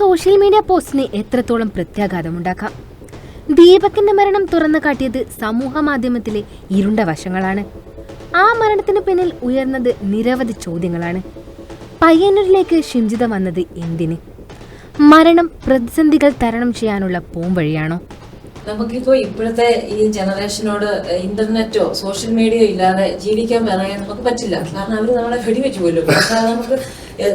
Social media പോസ്റ്റിന് എത്രത്തോളം പ്രത്യാഘാതമുണ്ടാക്കാം? ദീപകിന്റെ മരണം തുറന്നു കാട്ടിയത് സമൂഹ മാധ്യമത്തിലെ ഇരുണ്ട വശങ്ങളാണ്. ആ മരണത്തിന് പിന്നിൽ ഉയർന്നത് നിരവധി ചോദ്യങ്ങളാണ്. പയ്യന്നൂരിലേക്ക് ഷിംജിത വന്നത് എന്തിന്? മരണം പ്രതിസന്ധികൾ തരണം ചെയ്യാനുള്ള പോംവഴിയാണോ? നമുക്കിപ്പോ ഇപ്പോഴത്തെ ഈ ജനറേഷനോട് ഇന്റർനെറ്റോ സോഷ്യൽ മീഡിയയോ ഇല്ലാതെ ജീവിക്കാൻ പറയാൻ നമുക്ക് പറ്റില്ല. കാരണം അവർ നമ്മളെ വെടിവെച്ച് പോലും നമുക്ക്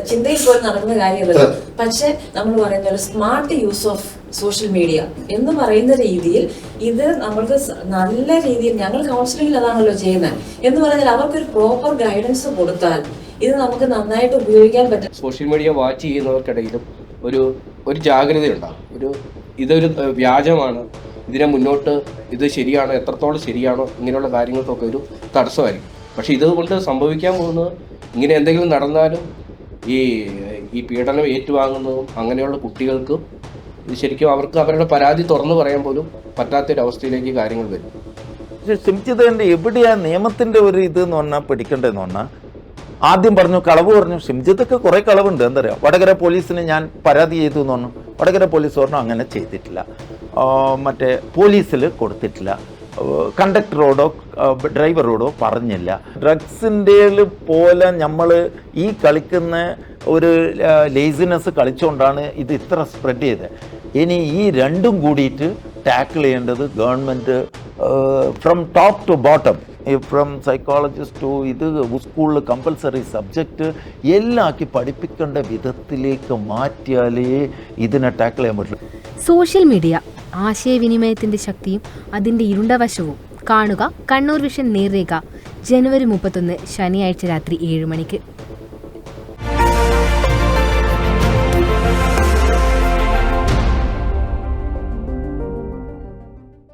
ചിന്തയിൽ പോലും നടക്കുന്ന കാര്യമല്ല പക്ഷെ നമ്മൾ പറയുന്ന ഒരു smart use of social media എന്ന് പറയുന്ന രീതിയിൽ ഇത് നമ്മൾക്ക് നല്ല രീതിയിൽ ഞങ്ങൾ കൗൺസിലിംഗിൽ അതാണല്ലോ ചെയ്യുന്നത് എന്ന് പറഞ്ഞാൽ അവർക്കൊരു പ്രോപ്പർ ഗൈഡൻസ് കൊടുത്താൽ ഇത് നമുക്ക് നന്നായിട്ട് ഉപയോഗിക്കാൻ പറ്റും. സോഷ്യൽ മീഡിയ വാച്ച് ചെയ്യുന്നവർക്കിടയിലും ഒരു ഒരു ജാഗ്രത ജാഗ്രതയുണ്ടാകും ഒരു ഇതൊരു വ്യാജമാണ്. ഇതിനെ മുന്നോട്ട് ഇത് ശരിയാണോ എത്രത്തോളം ശരിയാണോ ഇങ്ങനെയുള്ള കാര്യങ്ങൾക്കൊക്കെ ഒരു തടസ്സമായിരിക്കും. പക്ഷേ ഇതുകൊണ്ട് സംഭവിക്കാൻ പോകുന്നത് ഇങ്ങനെ എന്തെങ്കിലും നടന്നാലും ഈ ഈ പീഡനം ഏറ്റുവാങ്ങുന്നതും അങ്ങനെയുള്ള കുട്ടികൾക്കും ശരിക്കും അവർക്ക് അവരുടെ പരാതി തുറന്നു പറയാൻ പോലും പറ്റാത്തൊരവസ്ഥയിലേക്ക് കാര്യങ്ങൾ വരും. പക്ഷേ സിംജിതേന്റെ എവിടെയാണ് നിയമത്തിന്റെ ഒരു ഇത് എന്ന് പറഞ്ഞാൽ പിടിക്കേണ്ടതെന്ന് പറഞ്ഞാൽ ആദ്യം പറഞ്ഞു കളവ് പറഞ്ഞു. ഷിംജിത്തൊക്കെ കുറേ കളവുണ്ട്. എന്താ പറയുക? വടകര പോലീസിന് ഞാൻ പരാതി ചെയ്തു എന്ന് പറഞ്ഞു. വടകര പോലീസ് പറഞ്ഞു അങ്ങനെ ചെയ്തിട്ടില്ല. മറ്റേ പോലീസിൽ കൊടുത്തിട്ടില്ല. കണ്ടക്ടറോടോ ഡ്രൈവറോടോ പറഞ്ഞില്ല. ഡ്രഗ്സിന്റെ പോലെ നമ്മൾ ഈ കളിക്കുന്ന ഒരു ലേസിനെസ് കളിച്ചുകൊണ്ടാണ് ഇത് ഇത്ര സ്പ്രെഡ് ചെയ്തത് ഇനി ഈ രണ്ടും കൂടിയിട്ട് ടാക്കിൾ ചെയ്യേണ്ടത് government from top to bottom from psychologist to ഇത് സ്കൂളിൽ കമ്പൽസറി സബ്ജക്റ്റ് എല്ലാം ആക്കി പഠിപ്പിക്കേണ്ട വിധത്തിലേക്ക് മാറ്റിയാലേ ഇതിനെ ടാക്കിൾ ചെയ്യാൻ പറ്റുള്ളൂ. സോഷ്യൽ മീഡിയ ആശയവിനിമയത്തിന്റെ ശക്തിയും അതിന്റെ ഇരുണ്ട വശവും കാണുക കണ്ണൂർ വിഷൻ നേർരേഖ. ജനുവരി മുപ്പത്തൊന്ന് ശനിയാഴ്ച രാത്രി ഏഴ് മണിക്ക്.